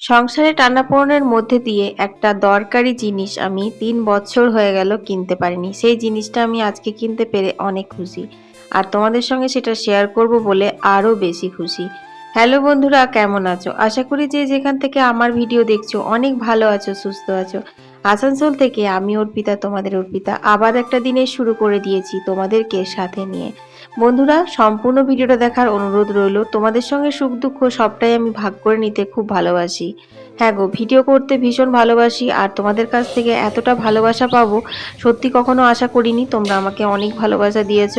সংসারে টানাপোড়েনের মধ্যে দিয়ে একটা দরকারি জিনিস আমি তিন বছর হয়ে গেল কিনতে পারিনি। সেই জিনিসটা আমি আজকে কিনতে পেরে অনেক খুশি। আর তোমাদের সঙ্গে সেটা শেয়ার করব বলে আরও বেশি খুশি। হ্যালো বন্ধুরা, কেমন আছো? আশা করি যে যেখান থেকে আমার ভিডিও দেখছ, অনেক ভালো আছো, সুস্থ আছো। আসানসোল থেকে আমি অর্পিতা, তোমাদের অর্পিতা, আবার একটা দিনে শুরু করে দিয়েছি তোমাদেরকে সাথে নিয়ে। বন্ধুরা, সম্পূর্ণ ভিডিওটা দেখার অনুরোধ রইল, তোমাদের সঙ্গে সুখ দুঃখ সবটাই আমি ভাগ করে নিতে খুব ভালোবাসি। হ্যাঁ গো, ভিডিও করতে ভীষণ ভালোবাসি, আর তোমাদের কাছ থেকে এতটা ভালোবাসা পাবো, সত্যি কখনো আশা করিনি, তোমরা আমাকে অনেক ভালোবাসা দিয়েছ।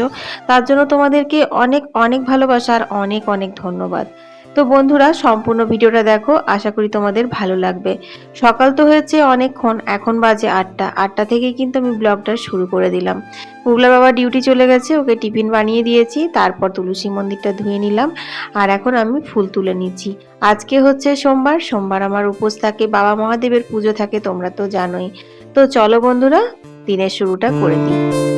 তার জন্য তোমাদেরকে অনেক অনেক ভালোবাসা আর অনেক অনেক ধন্যবাদ। তো বন্ধুরা, সম্পূর্ণ ভিডিওটা দেখো, আশা করি তোমাদের ভালো লাগবে। সকাল তো হয়েছে অনেকক্ষণ, এখন বাজে আটটা। আটটা থেকে কিন্তু আমি ব্লগটা শুরু করে দিলাম। পুগলা বাবা ডিউটি চলে গেছে, ওকে টিফিন বানিয়ে দিয়েছি, তারপর তুলসী মন্দিরটা ধুয়ে নিলাম, আর এখন আমি ফুল তুলে নিচ্ছি। আজকে হচ্ছে সোমবার সোমবার আমার উপোস থাকে, বাবা মহাদেবের পুজো থাকে, তোমরা তো জানোই। তো চলো বন্ধুরা, দিনের শুরুটা করে দিই।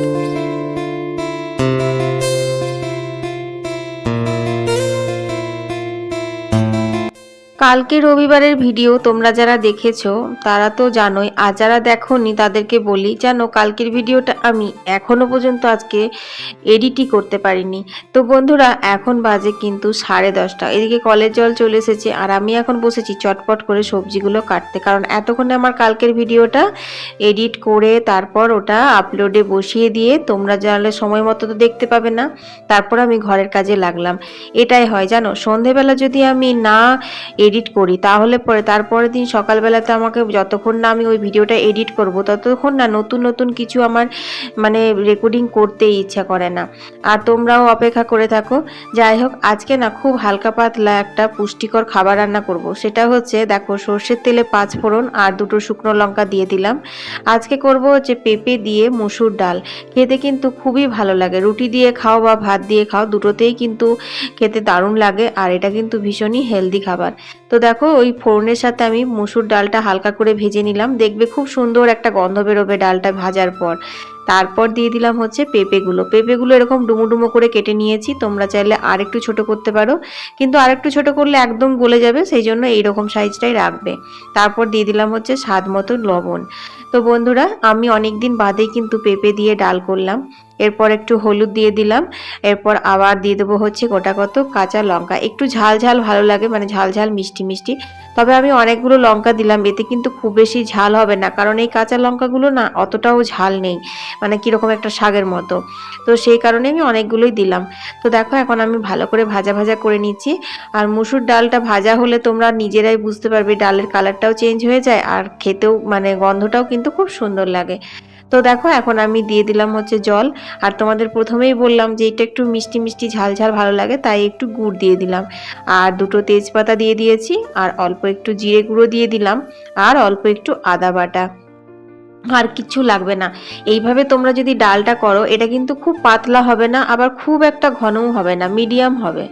কালকে রবিবারের ভিডিও তোমরা যারা দেখেছ, তারা তো জানোই, আর যারা দেখোনি, তাদেরকে বলি, জানো, কালকের ভিডিওটা আমি এখনও পর্যন্ত আজকে এডিটই করতে পারিনি। তো বন্ধুরা, এখন বাজে কিন্তু সাড়ে দশটা। এদিকে কলের জল চলে এসেছে, আর আমি এখন বসেছি চটপট করে সবজিগুলো কাটতে। কারণ এতক্ষণে আমার কালকের ভিডিওটা এডিট করে তারপর ওটা আপলোডে বসিয়ে দিয়ে তোমরা জানলে সময় মতো তো দেখতে পাবে না, তারপর আমি ঘরের কাজে লাগলাম। এটাই হয়, জানো, সন্ধেবেলা যদি আমি না এডিট করি, তাহলে পরে, তারপরের দিন সকালবেলাতে আমাকে যতক্ষণ না আমি ওই ভিডিওটা এডিট করব, ততক্ষণ না নতুন নতুন কিছু আমার মানে রেকর্ডিং করতেই ইচ্ছা করে না। আর তোমরাও অপেক্ষা করে থাকো। যাই হোক, আজকে না খুব হালকা পাতলা একটা পুষ্টিকর খাবার রান্না করব। সেটা হচ্ছে, দেখো, সর্ষের তেলে পাঁচ ফোড়ন আর দুটো শুকনো লঙ্কা দিয়ে দিলাম। আজকে করব হচ্ছে পেঁপে দিয়ে মুসুর ডাল। খেতে কিন্তু খুবই ভালো লাগে। রুটি দিয়ে খাও বা ভাত দিয়ে খাও, দুটোতেই কিন্তু খেতে দারুণ লাগে। আর এটা কিন্তু ভীষণই হেলদি খাবার। তো দেখো, ওই ফোড়নের সাথে আমি মুসুর ডালটা হালকা করে ভেজে নিলাম। দেখবে খুব সুন্দর একটা গন্ধ বেরোবে ডালটা ভাজার পর। তারপর দিয়ে দিলাম হচ্ছে পেঁপেগুলো। পেঁপেগুলো এরকম ডুমো ডুমো করে কেটে নিয়েছি, তোমরা চাইলে আর একটু ছোট করতে পারো। কিন্তু আর একটু ছোট করলে একদম গলে যাবে, সেই জন্য এইরকম সাইজটাই রাখবে। তারপর দিয়ে দিলাম হচ্ছে স্বাদ মতো লবণ। তো বন্ধুরা, আমি অনেক দিন বাদেই কিন্তু পেঁপে দিয়ে ডাল করলাম। এরপর একটু হলুদ দিয়ে দিলাম। এরপর আবার দিয়ে দেবো হচ্ছে গোটা কত কাঁচা লঙ্কা। একটু ঝাল ঝাল ভালো লাগে মানে ঝাল ঝাল মিষ্টি মিষ্টি। তবে আমি অনেকগুলো লঙ্কা দিলাম, এতে কিন্তু খুব বেশি ঝাল হবে না। কারণ এই কাঁচা লঙ্কাগুলো না অতটাও ঝাল নেই। মানে কীরকম একটা শাকের মতো। তো সেই কারণে আমি অনেকগুলোই দিলাম। তো দেখো এখন আমি ভালো করে ভাজা ভাজা করে নিচ্ছি। আর মুসুর ডালটা ভাজা হলে তোমরা নিজেরাই বুঝতে পারবে ডালের কালারটাও চেঞ্জ হয়ে যায় আর খেতেও মানে গন্ধটাও কিন্তু খুব সুন্দর লাগে। তো দেখো এখন আমি দিয়ে দিলাম হচ্ছে জল। আর তোমাদের প্রথমেই বললাম যে এটা একটু মিষ্টি মিষ্টি ঝাল ঝাল ভালো লাগে, তাই একটু গুড় দিয়ে দিলাম। আর দুটো তেজপাতা দিয়ে দিয়েছি। আর অল্প একটু জিরে গুঁড়ো দিয়ে দিলাম। আর অল্প একটু আদা বাটা। আর কিছু লাগবে না। এইভাবে তোমরা যদি ডালটা করো, এটা কিন্তু খুব পাতলা হবে না, আবার খুব একটা ঘনও হবে না, মিডিয়াম হবে।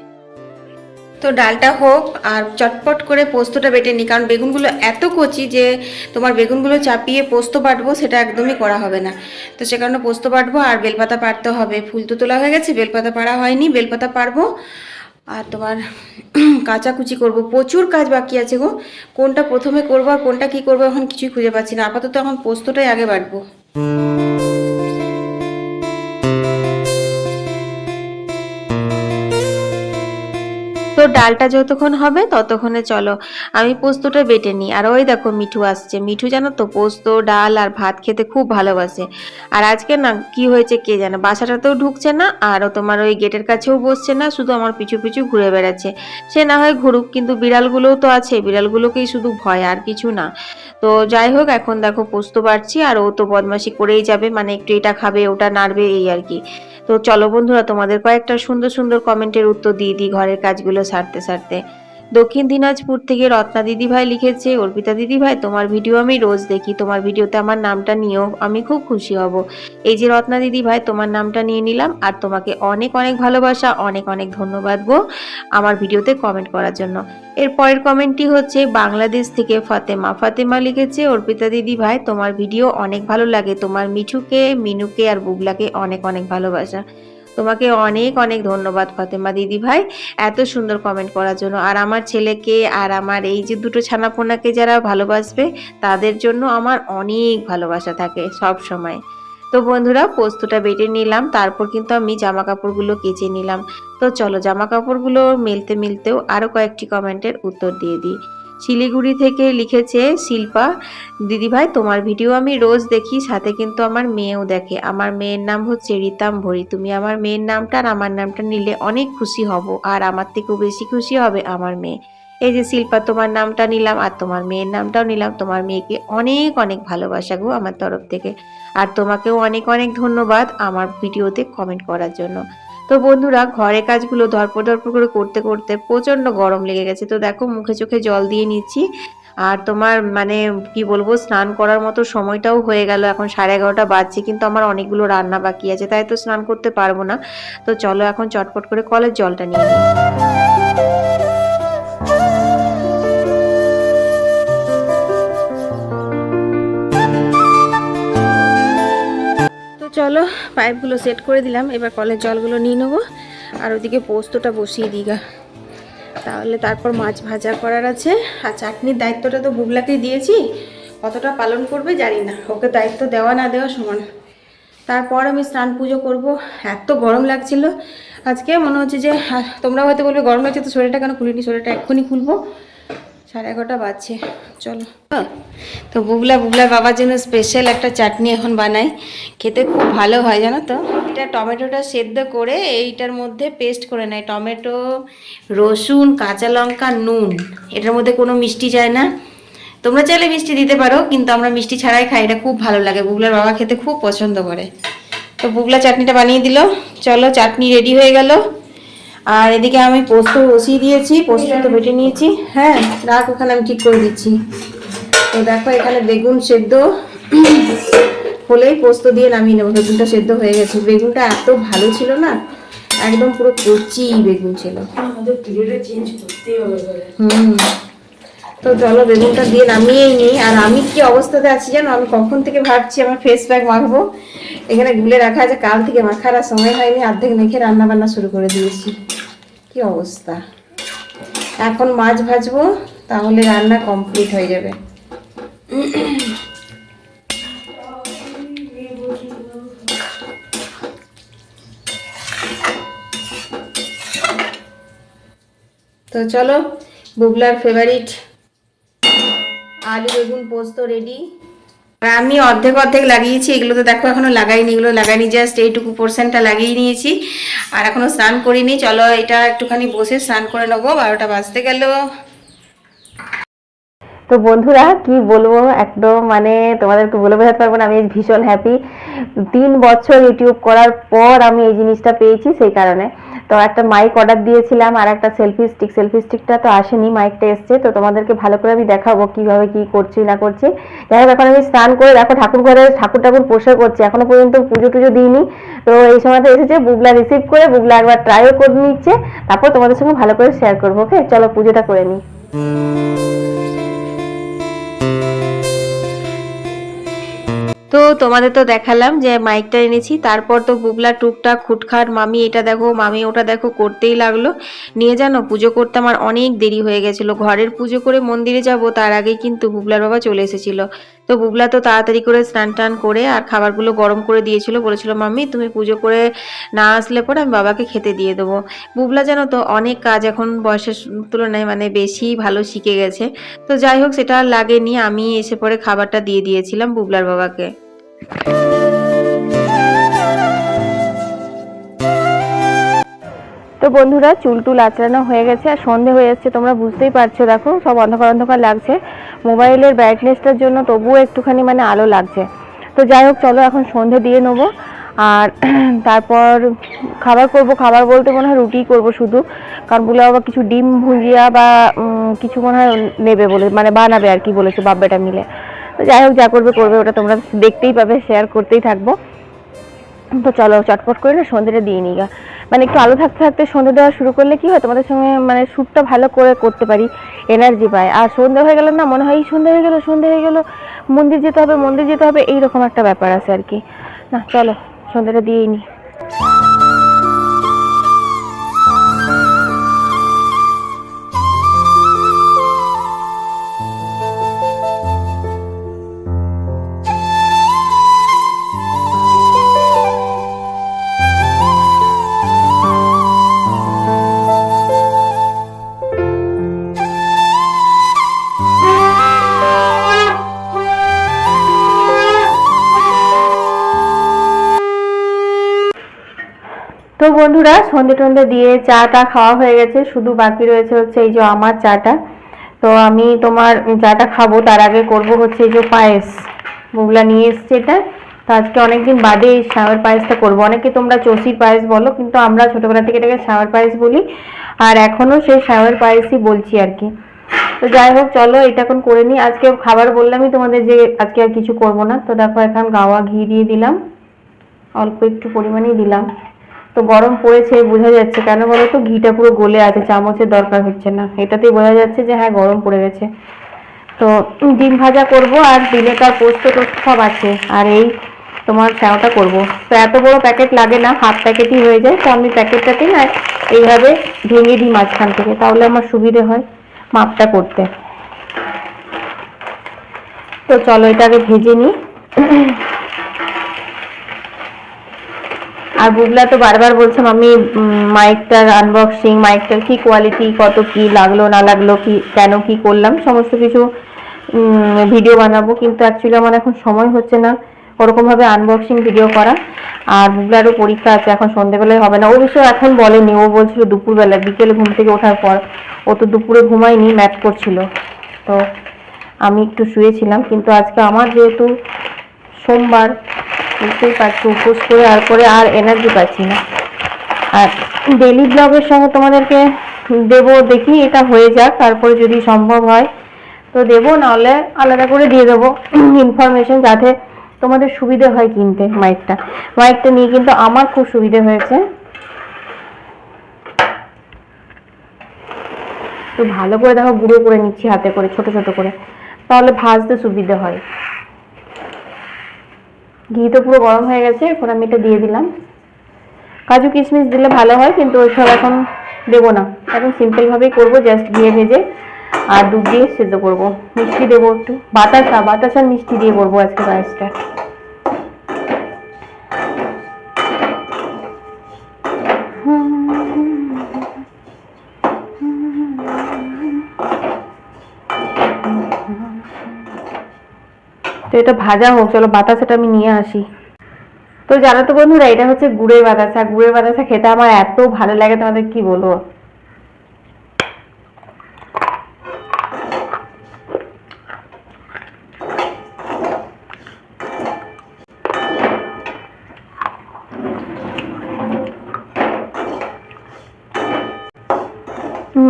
তো ডালটা হোক, আর চটপট করে পোস্তটা বেটে নিই, কারণ বেগুনগুলো এত কচি যে তোমার বেগুনগুলো চাপিয়ে পোস্ত বাটবো, সেটা একদমই করা হবে না। তো সে কারণে পোস্ত বাটবো, আর বেলপাতা পাড়তে হবে। ফুল তো তোলা হয়ে গেছে, বেলপাতা পাড়া হয়নি, বেলপাতা পারব আর তোমার কাচাকুচি করব। প্রচুর কাজ বাকি আছে গো। কোনটা প্রথমে করব আর কোনটা কি করব এখন কিছুই খুঁজে পাচ্ছি না। আপাতত এখন পোস্তটাই আগে বাটবো। ডালটা যতক্ষণ হবে ততক্ষণে চলো। আমি পোস্তটা বেটে নিই। আর ওই দেখো মিঠু আসছে। মিঠু জানো তো পোস্ত, ডাল আর ভাত খেতে খুব ভালোবাসে। আর আজকে না কি হয়েছে কে জানে? বাসাটাতেও ঢুকছে না, আর তোমার ওই গেটের কাছেও বসছে না, শুধু আমার পিছু পিছু ঘুরে বেড়াচ্ছে। সে না হয় ঘুরুক, কিন্তু বিড়ালগুলোও তো আছে। বিড়ালগুলোকেই শুধু ভয়, আর কিছু না। তো যাই হোক, এখন দেখো পোস্ত বাড়ছি আর ও তো বদমাশি করেই যাবে। মানে একটু এটা খাবে, ওটা নাড়বে, এই আর কি। তো চলো বন্ধুরা, তোমাদের কয়েকটা সুন্দর সুন্দর কমেন্টের উত্তর দিয়ে দিই ঘরের কাজগুলো সারতে সারতে। দক্ষিণ দিনাজপুর থেকে রত্না দিদি ভাই লিখেছে, অর্পিতা দিদি ভাই তোমার ভিডিও আমি রোজ দেখি। তোমার ভিডিওতে আমার নামটা নিয়েও আমি খুব খুশি হব। এই যে রত্না দিদি ভাই তোমার নামটা নিয়ে নিলাম আর তোমাকে অনেক অনেক ভালোবাসা, অনেক অনেক ধন্যবাদ গো আমার ভিডিওতে কমেন্ট করার জন্য। এর পরের কমেন্টটি হচ্ছে, বাংলাদেশ থেকে ফাতেমা। ফাতেমা লিখেছে, অর্পিতা দিদি ভাই তোমার ভিডিও অনেক ভালো লাগে। তোমার মিঠুকে, মিনুকে আর বুবলাকে অনেক অনেক ভালোবাসা। তোমাকে অনেক অনেক ধন্যবাদ ফাতেমা দিদি ভাই এত সুন্দর কমেন্ট করার জন্য। আর আমার ছেলেকে আর আমার এই যে দুটো ছানাপোনাকে যারা ভালোবাসবে, তাদের জন্য আমার অনেক ভালোবাসা থাকে সব সময়। তো বন্ধুরা, পোস্তটা বেটে নিলাম, তারপর কিন্তু আমি জামা কাপড়গুলো কেচে নিলাম। তো চলো জামা কাপড়গুলো মেলতে, মিলতেও আরও কয়েকটি কমেন্টের উত্তর দিয়ে দিই। শিলিগুড়ি থেকে লিখেছে, শিল্পা, দিদিভাই, তোমার ভিডিও আমি রোজ দেখি, সাথে কিন্তু আমার মেয়েও দেখে। আমার মেয়ের নাম হচ্ছে রীতাম ভরি তুমি আমার মেয়ের নামটা আর আমার নামটা নিলে অনেক খুশি হব, আর আমার থেকেও বেশি খুশি হবে আমার মেয়ে। এই যে শিল্পা, তোমার নামটা নিলাম আর তোমার মেয়ের নামটাও নিলাম। তোমার মেয়েকে অনেক অনেক ভালোবাসা গো আমার তরফ থেকে। আর তোমাকেও অনেক অনেক ধন্যবাদ আমার ভিডিওতে কমেন্ট করার জন্য। তো বন্ধুরা, ঘরে কাজগুলো ধরপর ধরপর করে করতে করতে প্রচণ্ড গরম লেগে গেছে। তো দেখো, মুখে চোখে জল দিয়ে নিচ্ছি। আর তোমার মানে কি বলব, স্নান করার মতো সময়টাও হয়ে গেল। এখন সাড়ে এগারোটা বাজছে, কিন্তু আমার অনেকগুলো রান্না বাকি আছে, তাই তো স্নান করতে পারব না। তো চলো এখন চটপট করে কলের জলটা নিয়ে নিই। চলো পাইপগুলো সেট করে দিলাম, এবার কলের জলগুলো নিয়ে নেব। আর ওদিকে পোস্তটা বসিয়ে দিই তাহলে তারপর মাছ ভাজা করার আছে। আর চাটনির দায়িত্বটা তো বুবলাকেই দিয়েছি। কতটা পালন করবে জানি না। ওকে দায়িত্ব দেওয়া না দেওয়া সমান। তারপর আমি স্নান পুজো করব। এত গরম লাগছিল। আজকে মনে হচ্ছে যে তোমরা হয়তো বলবে, গরম লাগছে তো শরীরটা কেন খুলিনি? শরীরটা এক্ষুনি খুলবো। সাড়ে এগারোটা বাজছে, চলো। তো বুবলা বুবলার বাবার জন্য স্পেশাল একটা চাটনি এখন বানাই খেতে খুব ভালো হয়, জানো তো? এটা টমেটোটা সেদ্ধ করে এইটার মধ্যে পেস্ট করে নেয়। টমেটো, রসুন, কাঁচা লঙ্কা, নুন। এটার মধ্যে কোনো মিষ্টি যায় না। তোমরা চাইলে মিষ্টি দিতে পারো, কিন্তু আমরা মিষ্টি ছাড়াই খাই। এটা খুব ভালো লাগে। বুবলার বাবা খেতে খুব পছন্দ করে। তো বুবলা চাটনিটা বানিয়ে দিল। চলো, চাটনি রেডি হয়ে গেল। আর এদিকে আমি পোস্ত বসিয়ে দিয়েছি পোস্ত তো বেটে নিয়েছি। হ্যাঁ রাখ ওখানে আমি ঠিক করে দিচ্ছি। তো দেখো এখানে বেগুন সেদ্ধ। হলেই পোস্ত দিয়ে নামিয়ে নেব। বেগুনটা সেদ্ধ হয়ে গেছে। বেগুনটা এত ভালো ছিল না একদম পুরো কচি বেগুন ছিল। হুম। তো চলো বেগুনটা দিয়ে নামিয়েই নিই। আর আমি কি অবস্থাতে আছি জানো? আমি কখন থেকে ভাবছি আমার ফেস প্যাক মাখবো? এখানে গুলে রাখা আছে, কাল থেকে মাখার আর সময় হয়নি, অর্ধেক মেখে রান্না বান্না শুরু করে দিয়েছি। কি অবস্থা? এখন মাছ ভাজবো, তাহলে রান্না কমপ্লিট হয়ে যাবে। তো চলো, বুবলার ফেভারিট আলু বেগুন পোস্ত রেডি আর আমি অর্ধেক অর্ধেক লাগিয়েছি এগুলো তো দেখো এখনও লাগাইনি এগুলো লাগাইনি জাস্ট এইটুকু পোর্শনটা লাগিয়ে নিয়েছি। আর এখনও স্নান করিনি চলো এটা একটুখানি বসে স্নান করে নেব বারোটা বাজতে গেল। তো বন্ধুরা কি বলব একদম মানে তোমাদেরকে বলে বোঝাতে পারব না আমি ভীষণ হ্যাপি তিন বছর ইউটিউব করার পর আমি এই জিনিসটা পেয়েছি সেই কারণে। তো একটা মাইক অর্ডার দিয়েছিলাম, আর একটা সেলফি স্টিক সেলফি স্টিকটা তো আসেনি মাইকটা এসছে, তো তোমাদেরকে ভালো করে আমি দেখাবো কীভাবে কি করছি, না করছি। যাই এখন আমি স্নান করে দেখো ঠাকুর ঘরে ঠাকুর ঠাকুর পোষা করছি, এখনও পর্যন্ত পুজো টুজো দিইনি। তো এই সময়তে এসেছে বুগলা রিসিভ করে বুগলা একবার ট্রাইও করে নিচ্ছে, তারপর তোমাদের সঙ্গে ভালো করে শেয়ার করব ওকে চলো পুজোটা করে নিই। তো তোমাদের তো দেখালাম যে মাইকটা এনেছি, তারপর তো বুবলা টুকটাক খুটখাট মামি, এটা দেখো, মামি, ওটা দেখো, করতেই লাগল। নিয়ে জানো, পুজো করতে আমার অনেক দেরি হয়ে গেছিল। ঘরের পুজো করে মন্দিরে যাব, তার আগেই কিন্তু বুবলার বাবা চলে এসেছিল। তো বুবলা তো তাড়াতাড়ি করে স্নান টান করে আর খাবারগুলো গরম করে দিয়েছিল। বলেছিল, মাম্মি, তুমি পুজো করে না আসলে পরে আমি বাবাকে খেতে দিয়ে দেবো। বুবলা, জানো তো, অনেক কাজ এখন বয়সের তুলনায় মানে বেশি ভালো শিখে গেছে। তো যাই হোক, সেটা লাগেনি। আমি এসে পরে খাবারটা দিয়ে দিয়েছিলাম বুবলার বাবাকে। তো বন্ধুরা, চুল টুল আঁচড়ানো হয়ে গেছে আর সন্ধে হয়ে যাচ্ছে তোমরা বুঝতেই পারছ। দেখো, সব অন্ধকার অন্ধকার লাগছে। মোবাইলের ব্রাইটনেসটার জন্য তবুও একটুখানি মানে আলো লাগছে। তো যাই হোক, চলো এখন সন্ধে দিয়ে নেব। আর তারপর খাবার করব। খাবার বলতে মনে হয় রুটি করব শুধু। কারণ বলে আবার কিছু ডিম ভুজিয়া বা কিছু মনে হয় নেবে বলে মানে বানাবে আর কি বলেছে বাব্বাটা মিলে। তো যাই হোক, যা করবে করবে। ওটা তোমরা দেখতেই পাবে শেয়ার করতেই থাকব। তো চলো, চটপট করে না সন্ধ্যেটা দিয়ে নিই গা। মানে একটু আলো থাকতে থাকতে সন্ধ্যে দেওয়া শুরু করলে কি হয়, তোমাদের সঙ্গে মানে শ্যুটটা ভালো করে করতে পারি এনার্জি পায়। আর সন্ধ্যে হয়ে গেলে না মনে হয়, এই সন্ধ্যে হয়ে গেল, সন্ধ্যে হয়ে গেল, মন্দির যেতে হবে, মন্দির যেতে হবে, এইরকম একটা ব্যাপার আছে আর কি। না, চলো, সন্ধ্যেটা দিয়েই নিই। তো বন্ধুরা, সন্ধে টন্ধে দিয়ে চাটা খাওয়া হয়ে গেছে। শুধু বাকি রয়েছে হচ্ছে এই যে আমার চাটা। তো আমি তোমার চাটা খাব, তার আগে করব হচ্ছে এই যে পায়েস। মুগলা নিয়ে এসছে এটা। তো আজকে অনেকদিন বাদে এই সাওয়ার পায়েসটা করব। অনেকে তোমরা চষির পায়েস বলো, কিন্তু আমরা ছোটোবেলা থেকে এটাকে সাওয়ার পায়েস বলি। আর এখনও সেই সাওয়ার পায়েসই বলছি আর কি। তো যাই হোক, চলো এটা এখন করে নিই। আজকে খাবার বললামই তোমাদের যে আজকে আর কিছু করব না। তো দেখো এখন গাওয়া ঘি দিয়ে দিলাম। অল্প একটু পরিমাণেই দিলাম। তো গরম পড়েছে, বোঝা যাচ্ছে। কেন বলো তো? ঘিটা পুরো গলে আছে, চামচের দরকার হচ্ছে না। এটাতেই বোঝা যাচ্ছে যে হ্যাঁ গরম পড়ে গেছে। তো ডিম ভাজা করব আর তার পোস্ত টোস্ত সব আছে। আর এই তোমার শ্যাওটা করব। তো এত বড় প্যাকেট লাগে না, হাফ প্যাকেটই হয়ে যায়। তো আমি প্যাকেটটাকে না এইভাবে ভেঙে দিই মাঝখান থেকে, তাহলে আমার সুবিধে হয় মাপটা করতে। তো চলো এটাকে ভেজে নিই। আর বুবলা তো বারবার বলছে আমি মাইকটার আনবক্সিং মাইকটার কি কোয়ালিটি কত কি লাগল, না লাগল, কি, কেন কি করলাম, সমস্ত কিছু ভিডিও বানাবো। কিন্তু অ্যাকচুয়ালি আমার এখন সময় হচ্ছে না ওরকমভাবে আনবক্সিং ভিডিও করা। আর বুবলারও পরীক্ষা আছে, এখন সন্ধেবেলায় হবে না। ও বিষয়ে এখন বলেনি, ও বলছিল দুপুরবেলা, বিকেলে ঘুম থেকে ওঠার পর। ও তো দুপুরে ঘুমায়নি ম্যাচ করছিল। তো আমি একটু শুয়েছিলাম, কিন্তু আজকে আমার যেহেতু সোমবার বুঝতেই পারছি, উপোস করে আর করে আর এনার্জি পাচ্ছি না। আর ডেলি ব্লগের সঙ্গে তোমাদেরকে দেবো, দেখি এটা হয়ে যাক, তারপরে যদি সম্ভব হয় তো দেবো, নাহলে আলাদা করে দিয়ে দেবো ইনফরমেশন যাতে তোমাদের সুবিধে হয় কিনতে মাইকটা মাইকটা নিয়ে কিন্তু আমার খুব সুবিধে হয়েছে। তো ভালো করে দেখো, গুঁড়ো করে নিচ্ছি হাতে করে, ছোট ছোট করে, তাহলে ভাজতে সুবিধে হয়। ঘি তো পুরো গরম হয়ে গেছে, এখন আমি এটা দিয়ে দিলাম। কাজু কিশমিশ দিলে ভালো হয়, কিন্তু ওইসব এখন দেবো না। এখন সিম্পল ভাবেই করব, জাস্ট ঘিয়ে ভেজে, আর দুধ দিয়ে সেদ্ধ করব। মিষ্টি দেবো একটু। বাতাসা, বাতাসার মিষ্টি দিয়ে করব আজকে পায়েসটা তো এটা ভাজা হোক, চলো বাতাসাটা আমি নিয়ে আসি। তো জানো তো বন্ধুরা, এটা হচ্ছে গুড়ের বাতাসা। গুড়ের বাতাসা খেতে আমার এত ভালো লাগে, তোমাদের কি বলব?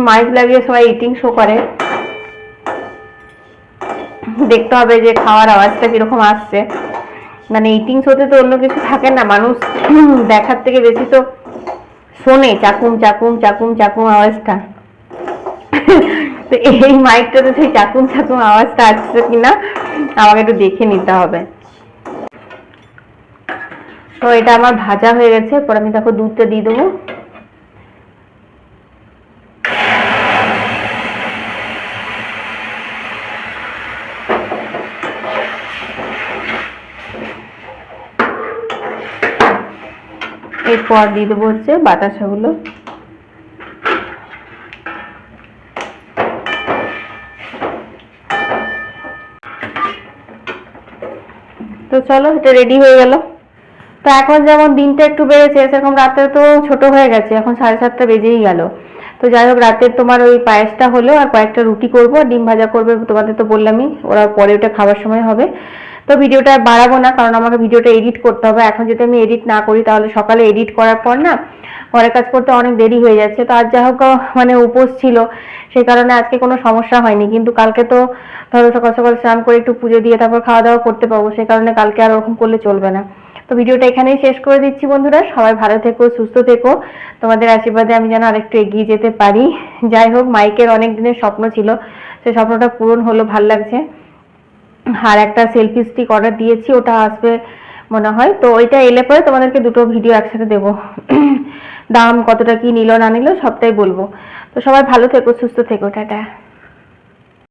মাইক লাগিয়ে সবাই ইটিং শো করে। দেখতে হবে যে খাওয়ার আওয়াজটা কীরকম আসছে। মানে ইটিং শোতে তো অন্য কিছু থাকে না, মানুষ দেখার থেকে বেশি তো শোনে, চাকুম চাকুম চাকুম চাকুম আওয়াজটা। তো এই মাইকটাতে সেই চাকুম চাকুম আওয়াজটা আসছে কিনা, আমাকে একটু দেখে নিতে হবে। তো এটা আমার ভাজা হয়ে গেছে পরে আমি দেখো দুধটা দিয়ে দেবো। এরপর দিয়ে দেবো হচ্ছে বাতাসাগুলো। তো চলো, এটা রেডি হয়ে গেল। তো এখন যেমন দিনটা একটু বেড়েছে, সেরকম রাতে তো ছোট হয়ে গেছে, এখন সাড়ে সাতটা বেজেই গেল। তো যাই হোক, রাতে তোমার ওই পায়েসটা হলো আর কয়েকটা রুটি করব, আর ডিম ভাজা করবে তোমাদের তো বললামই, ওরা পরে ওটা খাবার সময় হবে। তো ভিডিওটা বাড়াবো না, কারণ আমাকে ভিডিওটা এডিট করতে হবে। এখন যদি আমি এডিট না করি, তাহলে সকালে এডিট করার পর না, ঘরের কাজ করতে অনেক দেরি হয়ে যাচ্ছে। তো আজ যা হোক মানে উপোস ছিল, সেই কারণে আজকে কোনো সমস্যা হয়নি। কিন্তু কালকে তো ধরো সকাল সকাল স্নান করে একটু পুজো দিয়ে তারপর খাওয়া দাওয়া করতে পারব, সেই কারণে কালকে আর ওরকম করলে চলবে না। তো ভিডিওটা এখানেই শেষ করে দিচ্ছি বন্ধুরা। সবাই ভালো থেকো, সুস্থ থেকো। তোমাদের আশীর্বাদে আমি যেন আরেকটু এগিয়ে যেতে পারি। যাই হোক, মাইকের অনেক দিনের স্বপ্ন ছিল সেই স্বপ্নটা পূরণ হলো, ভালো লাগছে। আর একটা সেলফি স্টিক অর্ডার দিয়েছি, ওটা আসবে মনে হয়। তো ওইটা এলে পরে তোমাদেরকে দুটো ভিডিও একসাথে দেব। দাম কতটা কি নিল না নিল সবটাই বলব। তো সবাই ভালো থেকো, সুস্থ থেকো, টাটা।